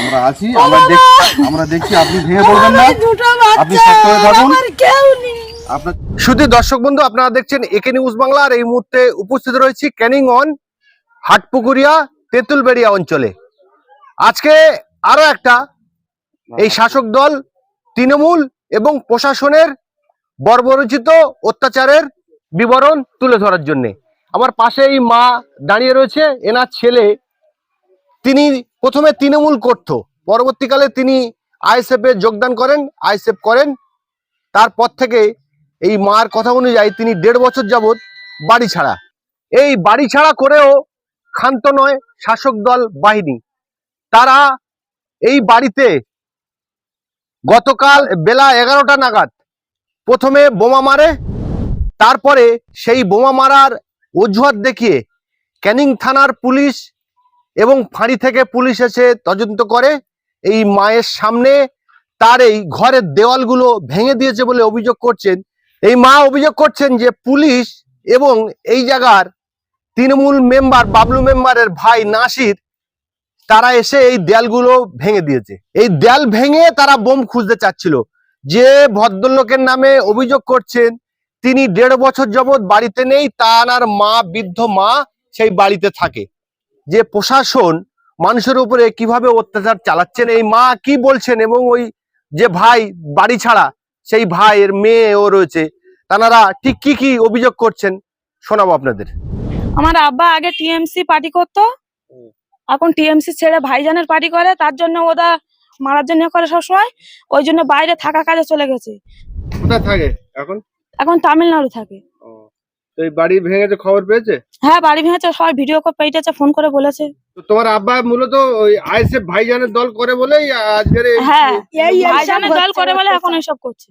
আমরা আছি আমরা দেখ আমরা দেখছি আপনি ভেঙে পড়বেন না। দুটো আপনি শক্ত হয়ে থাকুন। আমার কেউ নেই। আপনার শুধু দর্শক বন্ধু আপনারা দেখছেন একে নিউজ বাংলা আর এই মুহূর্তে উপস্থিত রয়েছি ক্যানিং অন হাটপুকুরিয়া তেঁতুলবেড়িয়া অঞ্চলে। আজকে আরও একটা এই শাসক দল তৃণমূল এবং প্রশাসনের বর্বরচিত অত্যাচারের বিবরণ তুলে ধরার জন্য। আমার পাশে এই মা দাঁড়িয়ে রয়েছে এনার ছেলে। তিনি প্রথমে তৃণমূল করত। পরবর্তীকালে তিনি আইএসএফ যোগদান করেন, আইএসএফ করেন। তারপর থেকে এই মার কথা অনুযায়ী তিনি দেড় বছর যাবৎ বাড়ি ছাড়া। এই বাড়ি ছাড়া করেও ক্ষান্ত নয়, শাসক দল বাহিনী। তারা এই বাড়িতে গতকাল বেলা এগারোটা নাগাদ প্রথমে বোমা মারে, তারপরে সেই বোমা মারার অজুহাত দেখিয়ে ক্যানিং থানার পুলিশ এবং ফাঁড়ি থেকে পুলিশ এসে তদন্ত করে। এই মায়ের সামনে তার এই ঘরের দেওয়ালগুলো ভেঙে দিয়েছে বলে অভিযোগ করছেন। এই মা অভিযোগ করছেন যে পুলিশ এবং এই জায়গার তৃণমূল মেম্বার, বাবলু মেম্বারের ভাই নাসির, তারা এসে এই দেয়ালগুলো ভেঙে দিয়েছে। এই দেয়াল ভেঙে তারা বোম খুঁজতে চাচ্ছিল। যে ভদ্রলোকের নামে অভিযোগ করছেন, তিনি দেড় বছর যাবৎ বাড়িতে নেই, তার মা, বৃদ্ধ মা সেই বাড়িতে থাকে। যে প্রশাসন মানুষের উপরে কীভাবে অত্যাচার চালাচ্ছেন এই মা কি বলছেন এবং ওই যে ভাই বাড়ি ছাড়া সেই ভাইয়ের মেয়েও রয়েছে তারা ঠিক কি কি অভিযোগ করছেন শোনাবো আপনাদের। আমার আব্বা আগে টিএমসি পার্টি করতো এখন টিএমসি ছেড়ে ভাইজানের পার্টি করে তার জন্য ওরা মারার জন্য করে সবসময় ওই জন্য বাইরে থাকা কাজে চলে গেছে। কোথায় থাকে এখন? এখন তামিলনাড়ু থাকে। তো এই বাড়ি ভেঙেছে খবর পেয়েছে? হ্যাঁ বাড়ি ভেঙেছে সবাই ভিডিও করে পেটেছে ফোন করে বলেছে। তো তোমার আব্বা মূলত ওই আইএসএফ ভাইজানের দল করে বলেই আজকের এই হ্যাঁ এই এইসব ভাইজানের দল করে বলে এখন করছে।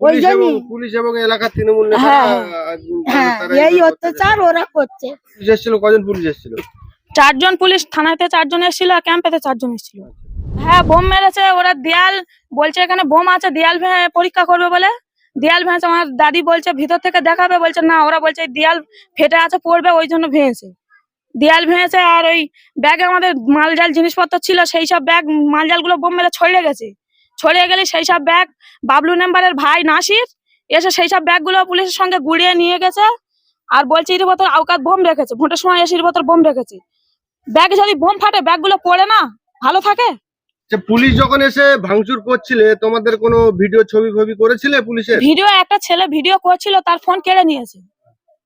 পুলিশ ওই এবং জন্যই। পুলিশ এবং এলাকার তৃণমূল হ্যাঁ। হ্যাঁ তারা এই এইসব অত্যাচার ওরা করছে। পুলিশ এসেছিল কজন পুলিশ এসেছিল? চারজন পুলিশ থানাতে চারজন এসেছিল আর ক্যাম্পেতে চারজন এসেছিল। হ্যাঁ বোম মেরেছে ওরা দেয়াল বলছে এখানে বোম আছে দেয়াল ভেঙে পরীক্ষা করবে বলে। দেয়াল ভেঙেছে, আমার দাদি বলছে, ভিতর থেকে দেখাবে, বলছে, না, ওরা বলছে দেয়াল ফেটে আছে, পড়বে, ওই জন্য ভেঙেছে। দেয়াল ভেঙেছে, আর ওই ব্যাগে আমাদের মালজাল জিনিসপত্র ছিল, সেই সব ব্যাগ মালজালগুলো বোম মেরে ছড়িয়ে গেছে। ছড়িয়ে গেলে সেই সব ব্যাগ বাবলু নাম্বারের ভাই নাসির এসে সেই সব ব্যাগগুলো পুলিশের সঙ্গে গুড়িয়ে নিয়ে গেছে, আর বলছে, এর ভেতর আউকাত বোম রেখেছে। ভোটের সময় এসে এর ভেতর বোম রেখেছে। ব্যাগে যদি বোম ফাটে ব্যাগগুলো পড়ে না? ভালো থাকে? পুলিশ যখন এসে ভাঙচুর করছিলে তোমাদের কোনো ভিডিও ছবি ফবি করেছিলে পুলিশের? ভিডিও একটা ছেলে ভিডিও করছিল তার ফোন কেড়ে নিয়েছে।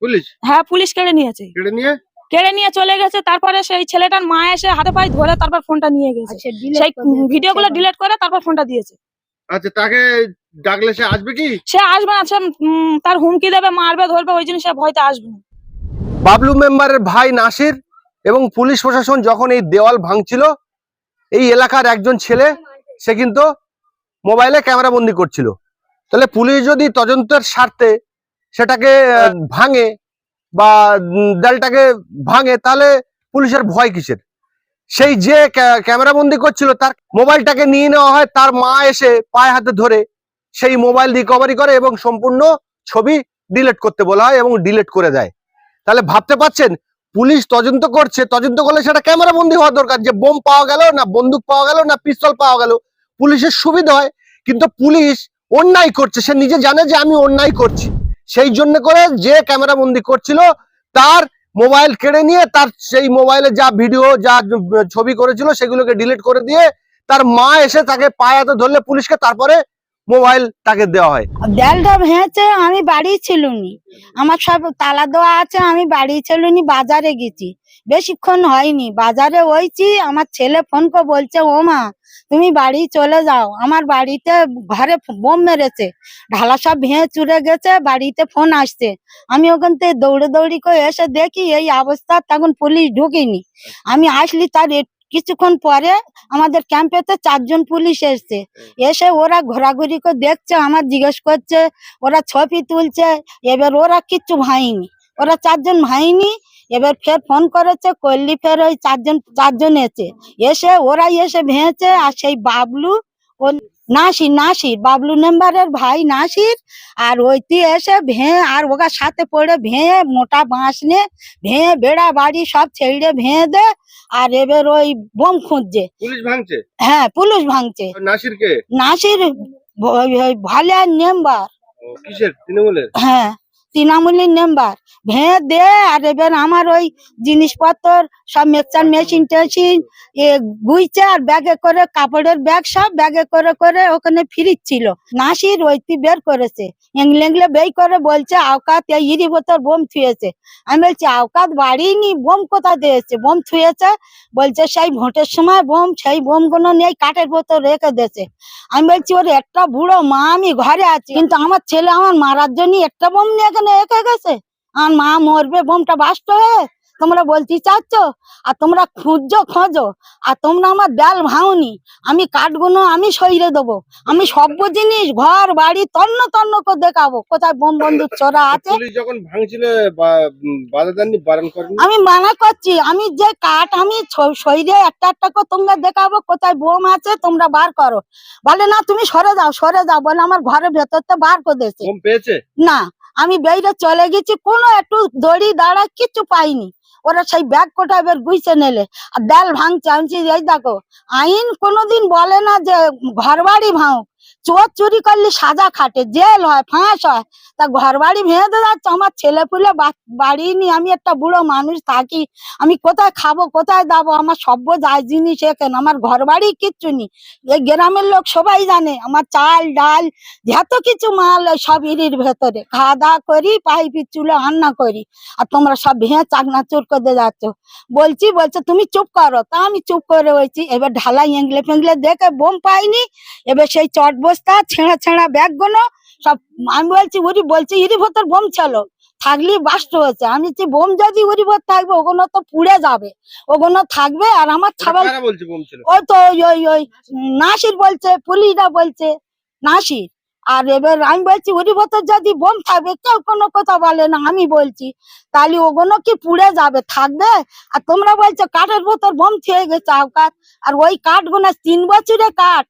পুলিশ? হ্যাঁ পুলিশ কেড়ে নিয়েছে। কেড়ে নিয়ে? কেড়ে নিয়ে চলে গেছে তারপরে সেই ছেলেটার মা এসে হাতে পায়ে ধরে তারপর ফোনটা নিয়ে গেছে। আচ্ছা, সেই করে দিয়েছে। ভিডিওগুলো ডিলিট করে তারপর ফোনটা দিয়েছে। আচ্ছা তাকে ডাকলে সে আসবে কি? সে আসবে না সে উম, তার হুমকি দেবে মারবে ধরবে ওই জন্য সে ভয়তে আসবে না। বাবলু মেম্বারের ভাই নাসির এবং পুলিশ প্রশাসন যখন এই দেওয়াল ভাঙছিল এই এলাকার একজন ছেলে সে কিন্তু মোবাইলে ক্যামেরা বন্দি করছিল। তাহলে পুলিশ যদি তদন্তের স্বার্থে সেটাকে ভাঙে বা উম, দেয়ালটাকে ভাঙে তাহলে পুলিশের ভয় কিসের? সেই যে ক্যামেরা বন্দি করছিল তার মোবাইলটাকে নিয়ে নেওয়া হয় তার মা এসে পায়ে হাতে ধরে সেই মোবাইল রিকভারি করে এবং সম্পূর্ণ ছবি ডিলেট করতে বলা হয় এবং ডিলেট করে দেয়। তাহলে ভাবতে পারছেন পুলিশ তদন্ত করছে, তদন্ত করলে সেটা ক্যামেরা বন্দি হওয়া দরকার, যে বোম পাওয়া গেল না বন্দুক পাওয়া গেল না পিস্তল পাওয়া গেল। পুলিশের সুবিধা হয়, কিন্তু পুলিশ অন্যায় করছে, সে নিজে জানে যে আমি অন্যায় করছি। সেই জন্য করে যে ক্যামেরা বন্দি করছিল, তার মোবাইল কেড়ে নিয়ে, তার সেই মোবাইলে যা ভিডিও যা ছবি করেছিল, সেগুলোকে ডিলিট করে দিয়ে, তার মা এসে তাকে পায়ে হাতে ধরলে পুলিশকে, তারপরে মোবাইল তাকে দেওয়া হয়। দেয়ালটা ভেঙেছে আমি বাড়ি ছিলুনি। আমার সব তালা দেওয়া আছে, আমি বাড়ি ছিলুনি, বাজারে গেছি। বেশিক্ষণ হয়নি। বাজারে ওইছি, আমার ছেলে ফোন করে বলছে, ও মা, তুমি বাড়ি চলে যাও। আমার বাড়িতে ঘরে বোম মেরেছে। ঢালা সব ভেঙে চুরে গেছে, বাড়িতে ফোন আসছে। আমি ওখান থেকে দৌড়ে দৌড়ি করে এসে দেখি এই অবস্থা, তখন পুলিশ ঢুকিনি। আমি আসলি তার কিছুক্ষণ পরে আমাদের ক্যাম্পেতে চারজন পুলিশ এসছে। এসে ওরা ঘোরাঘুরি করে দেখছে, আমার জিজ্ঞেস করছে, ওরা ছবি তুলছে, এবার ওরা কিচ্ছু ভাইনি ওরা চারজন ভাইনি এবার ফের ফোন করেছে করলি ফের ওই চারজন চারজন এসে এসে ওরাই এসে ভেঙেছে, আর সেই বাবলু ও নাসির নাসির, বাবলু নাম্বারের ভাই নাসির, আর ওইটি এসে ভেঙে, আর ওগার সাথে পড়ে ভেঙে, মোটা বাঁশ নিয়ে ভেঙে, বেড়া বাড়ি সব ছেড়ে ভেঙে দে আর এবার ওই বোম খুঁজছে। পুলিশ ভাঙছে? হ্যাঁ পুলিশ ভাঙছে। নাসিরকে? নাসির ভালো মেম্বার কিসের? তৃণমূলের? হ্যাঁ। তৃণমূলের মেম্বার ভেঙে দে, আর এবার আমার ওই জিনিসপত্র, সব মিক্সার মেশিন টেশিন এ গুইছে আর ব্যাগে করে কাপড়ের ব্যাগ সব ব্যাগে করে করে ওখানে ফিরিচ্ছিল নাসির ওইটি বের করেছে। এংলে এংলে বেই করে বলছে, আওকাত ইরি বোতল বোম থুয়েছে। আমি বলছি, আওকাত বাড়িনি, বোম কোথা দিয়েছে? বোম থুয়েছে? বলছে, সেই ভোটের সময় বোম, সেই বোমগুলো নেই কাঠের বোতল রেখে দিয়েছে। আমি বলছি, ওর একটা বুড়ো মা, আমি ঘরে আছি, কিন্তু আমার ছেলে আমার মারার জন্য একটা বোম নিয়ে এখানে রেখে গেছে? আমার মা মরবে বোমটা বাস্ট হয়ে? তোমরা বলতে চাচ্ছ? আর তোমরা খুঁজছো খোঁজো। আর তোমরা আমার ডাল ভাঙনি। আমি কাঠগুলো আমি সইরে দেবো। আমি সব জিনিস ঘর বাড়ি তন্ন তন্ন করে দেখাবো। কোথায় বোম বন্দুক চোরা আছে? যখন ভাঙছিল আমি মানা করছি আমি যে কাঠ আমি সইরে একটা একটা করে তোমরা দেখাবো কোথায় বোম আছে তোমরা বার করো। বলে না তুমি সরে যাও সরে যাও। বলে আমার ঘরের ভেতরতে বার করে দিয়েছে। না। আমি বেড়ে চলে গেছি, কোনো একটু দড়ি দাঁড়া কিচ্ছু পাইনি। ওরা সেই ব্যাগ কোটা এবার গুইছে নেলে। আর ডাল ভাঙছে, আমি এই দেখো, আইন কোনোদিন বলে না যে ঘর বাড়ি ভাঙ। চোর চুরি করলে সাজা খাটে, জেল হয়, ফাঁস হয়। তা ঘর বাড়ি ভেঙে যাচ্ছে, আমার ছেলে পুলে বাড়ি নি আমি একটা বুড়ো মানুষ থাকি, আমি কোথায় খাব, কোথায় দাবো আমার সভ্য যায় জিনিস এখানে, আমার ঘর বাড়ি কিচ্ছু নেই। এই গ্রামের লোক সবাই জানে, আমার চাল, ডাল, যত কিছু মাল, সব ইরির ভেতরে। খাওয়া দাওয়া করি পাইপি চুলে রান্না করি, আর তোমরা সব ভেঙে চাকনা চুর করে যাচ্ছ। বলছি, বলছে, তুমি চুপ করো। তা আমি চুপ করে রয়েছি, এবার ঢালাই এংলে ফেংলে দেখে বোম পাইনি, এবার সেই চট বস্তা ছেঁড়া ছেঁড়া ব্যাগগুলো সব আমি বলছি ওরি বলছি ইরি ভোতর বোম ছিল। থাকলে বাস্ট হয়েছে। আমি বলছি বোম যদি ওরি ভেতর থাকবে ওগুলো তো পুড়ে যাবে। ওগুলো থাকবে আর আমার ছাবাল ওই তো ওই ওই ওই নাসির বলছে পুলিশরা বলছে নাসির। আর এবার আমি বলছি ওরি ভেতর যদি বোম থাকবে কেউ কোনো কথা বলে না। আমি বলছি তাহলে ওগুলো কি পুড়ে যাবে? থাকবে? আর তোমরা বলছো কাঠের ভেতর বোম খেয়ে গেছে আওকাত আর ওই কাঠ কাঠগুলো তিন বছরের কাঠ।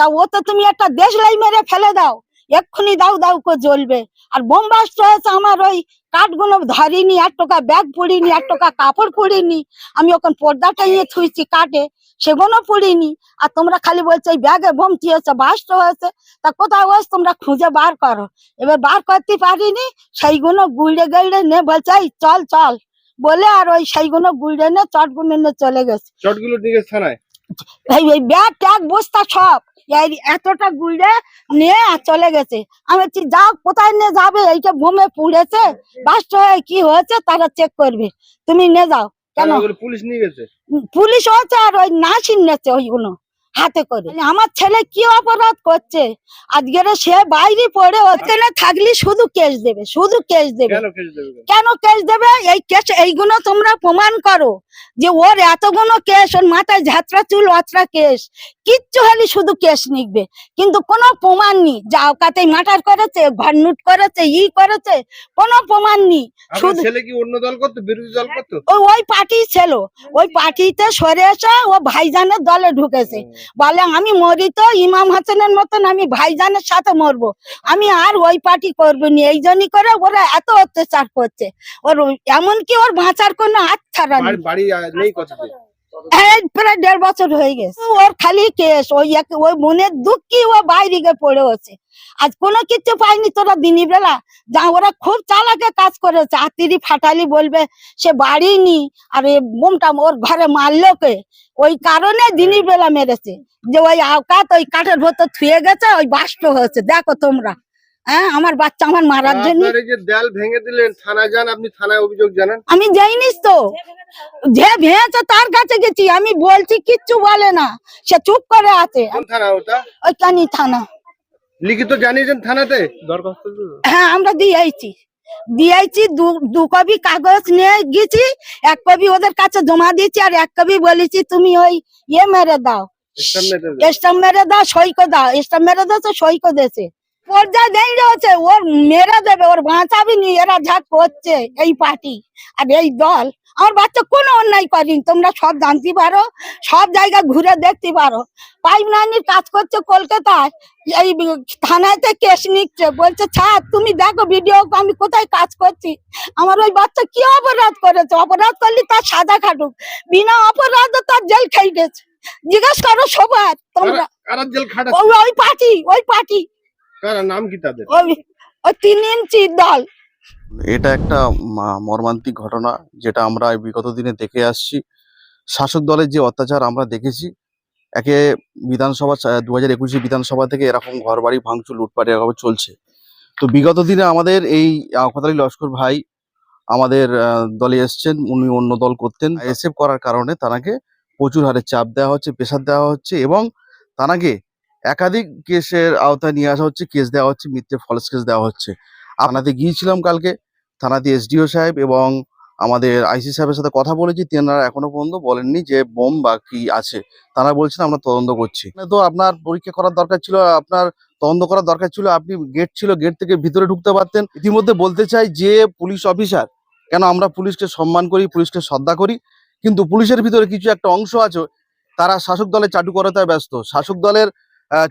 তা ও তো তুমি একটা দেশলাই মেরে ফেলে দাও। এক্ষুনি দাও দাও করে জ্বলবে। আর বোম বাস্ট হয়েছে আমার ওই কাঠগুলো ধরিনি, এক টাকা ব্যাগ পুড়িনি, এক টাকা কাপড় পুড়িনি। আমি ওখানে পর্দা টাইয়ে থুইছি কাটে সেগুলো পুড়িনি। আর তোমরা খালি বলছো এই ব্যাগে বোম হয়েছে, বাস্ট হয়েছে, তা কোথায় হয়েছে তোমরা খুঁজে বার করো? এবার বার করতে পারিনি, সেইগুলো গুড়ে গেড়ে নে, বলছে, "এই চল চল। বলে আর ওই সেইগুলো গুড়ে নে, চটগুলো নে, চলে গেছে। চটগুলো নিয়ে গেছে থানায়? এই ব্যাগ ট্যাগ বস্তা সব। এতটা গুড়ে নিয়ে আর চলে গেছে। আমি বলছি যাও কোথায় নিয়ে যাবে? এইটা বোমে পুড়েছে। বাস্ট হয়ে কি হয়েছে তারা চেক করবে। তুমি নিয়ে যাও। কেন? পুলিশ নিয়ে গেছে? পুলিশ হচ্ছে আর ওই নাসিন নেছে ওইগুলো হাতে করে। আমার ছেলে কি অপরাধ করছে? আজকের সে বাইরে পড়ে ওখানে থাকলে শুধু কেস দেবে শুধু কেস দেবে? কেন কেস দেবে? এই কেস এইগুলো তোমরা প্রমাণ করো। যে ওর এতগুলো কেস ওর মাথায় ঝাঁচড়া চুল অচড়া কেস কিচ্ছু হলে শুধু কেস নিকবে কিন্তু কোনো প্রমাণ নেই। যাও কাতে মার্টার করেছে ঘর লুট করেছে ই করেছে কোনো প্রমাণ নেই। শুধু ছেলে কি অন্য দল করতো বিরোধী দল করতো? ওই ওই পার্টি ছিল। ওই পার্টিতে সরে এসে ও ভাইজানের দলে ঢুকেছে। বলে আমি মরি তো ইমাম হাসানের মতন আমি ভাইজানের সাথে মরবো। আমি আর ওই পার্টি করব নি। এই জন্যই করে ওরা এত অত্যাচার করছে। ওর এমনকি ওর বাঁচার কোনো হাত ছাড়া বাড়ি- বাড়ি নেই কথাতে এই প্রায় দেড় বছর হয়ে গেছে। ওর খালি কেস ওই ওই মনের দুঃখ ও বাইরে গিয়ে পড়ে আজ কোনো কিছু পাইনি তোরা দিনই বেলা। যা ওরা খুব চালাকে কাজ করেছে। আতিরি ফাটালি বলবে সে বাড়ি নি। আর বোমটা ওর ঘরে মারলো কে? ওই কারণে দিনই বেলা মেরেছে। যে ওই আওকাত ওই কাঠের ভেতর থুয়ে গেছে ওই বাষ্ট হয়েছে। দেখো তোমরা। হ্যাঁ আমার বাচ্চা আমার মারার জন্য। আপনার দেয়াল ভেঙে দিলেন থানায় যান আপনি থানায় অভিযোগ জানান। আমি যাইনিস তো। যে ভেঙেছে তার কাছে গেছি আমি বলছি কিচ্ছু বলে না। সে চুপ করে আছে। কোন থানা ওটা? ওই কানি থানা। লিখিত জানিয়েছেন থানাতে? হ্যাঁ আমরা দিয়েছি। দিয়েছি দু দু কপি কাগজ নিয়ে গেছি এক কপি ওদের কাছে জমা দিয়েছি আর এক কপি বলেছি তুমি ওই ইয়ে মেরে দাও। স্টাম্প মেরে দাও। মেরে দাও স্টাম্প মেরে দাও তো করে দিয়েছে পর্যায়ে নেই রয়েছে ওর মেরে দেবে ওর বাঁচাবি নি এরা যা করছে এই পার্টি আর এই দল। আমার বাচ্চা কোনো অন্যায় করেনি তোমরা সব জানতে পারো সব জায়গা ঘুরে দেখতে পারো। পাইপ লাইনের কাজ করছে কলকাতায় এই থানাতে কেস নিচ্ছে বলছে ছাড় তুমি দেখো ভিডিও আমি কোথায় কাজ করছি? আমার ওই বাচ্চা কি অপরাধ করেছে? অপরাধ করলে তার সাদা খাটুক। বিনা অপরাধে তার জেল খেয়ে গেছে। জিজ্ঞেস করো সবার তোমরা। ওই পার্টি ওই পার্টি। কারা নাম কি তাদের? ওই তিন ইঞ্চি দল। এটা একটা মা- মর্মান্তিক ঘটনা যেটা আমরা এই বিগত দিনে দেখে আসছি। শাসক দলের যে অত্যাচার আমরা দেখেছি একে বিধানসভা দু হাজার একুশে বিধানসভা থেকে এরকম ঘর বাড়ি ভাঙচুর লুটপাট এভাবে চলছে। তো বিগত দিনে আমাদের এই আখতালি লস্কর ভাই আমাদের দলে এসছেন উনি অন্য দল করতেন। এসএফ করার কারণে তানাকে প্রচুর হারে চাপ দেওয়া হচ্ছে প্রেশার দেওয়া হচ্ছে এবং তানাকে একাধিক কেসের আওতায় নিয়ে আসা হচ্ছে। কেস দেওয়া হচ্ছে, মিথ্যে ফলস কেস দেওয়া হচ্ছে। থানাতে গিয়েছিলাম কালকে, থানাতে এসডিও সাহেব এবং আমাদের আইসি সাহেবের সাথে কথা বলেছি। তেনারা এখনও পর্যন্ত বলেননি যে বোম বা কি আছে। তারা বলছেন আমরা তদন্ত করছি। তো আপনার পরীক্ষা করার দরকার ছিল, আপনার তদন্ত করার দরকার ছিল, আপনি গেট ছিল গেট থেকে ভিতরে ঢুকতে পারতেন। ইতিমধ্যে বলতে চাই যে পুলিশ অফিসার, কেন আমরা পুলিশকে সম্মান করি, পুলিশকে শ্রদ্ধা করি, কিন্তু পুলিশের ভিতরে কিছু একটা অংশ আছে, তারা শাসক দলের চাটু করাতে ব্যস্ত। শাসক দলের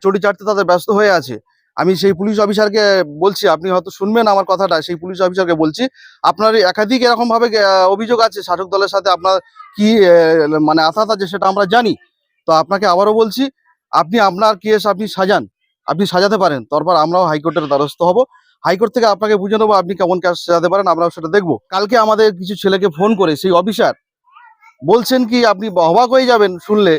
চটি চাটতে তাদের ব্যস্ত হয়ে আছে। আমি সেই পুলিশ অফিসারকে বলছি, আপনি হয়তো শুনবেন আমার কথাটা, সেই পুলিশ অফিসারকে বলছি, আপনার একাধিক এরকমভাবে অভিযোগ আছে, শাসক দলের সাথে আপনার কি মানে আঘাত আছে সেটা আমরা জানি। তো আপনাকে আবারও বলছি, আপনি আপনার কেস আপনি সাজান, আপনি সাজাতে পারেন, তারপর আমরাও হাইকোর্টের দ্বারস্থ হব। হাইকোর্ট থেকে আপনাকে বুঝে নেব আপনি কেমন কাজ সাজাতে পারেন, আমরাও সেটা দেখব। কালকে আমাদের কিছু ছেলেকে ফোন করে, সেই অফিসার বলছেন কি, আপনি অবাক হয়ে যাবেন শুনলে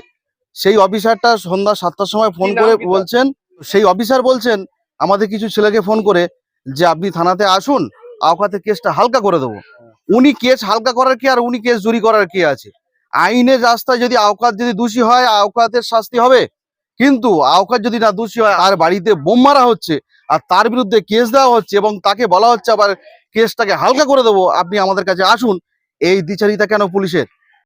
সেই অফিসারটা সন্ধ্যা সাতটার সময় ফোন করে বলছেন সেই অফিসার বলছেন আমাদের কিছু ছেলেকে ফোন করে যে আপনি থানাতে আসুন আওকাতে কেসটা হালকা করে দেবো। উনি কেস হালকা করার কি আর উনি কেস জুরি করার কি আছে? আইনের রাস্তায় যদি আওকাত যদি দোষী হয় আওকাতের শাস্তি হবে। কিন্তু আওকাত যদি না দোষী হয় আর বাড়িতে বোম মারা হচ্ছে আর তার বিরুদ্ধে কেস দেওয়া হচ্ছে এবং তাকে বলা হচ্ছে আবার কেসটাকে হালকা করে দেবো আপনি আমাদের কাছে আসুন। এই দ্বিচারিতা কেন পুলিশের?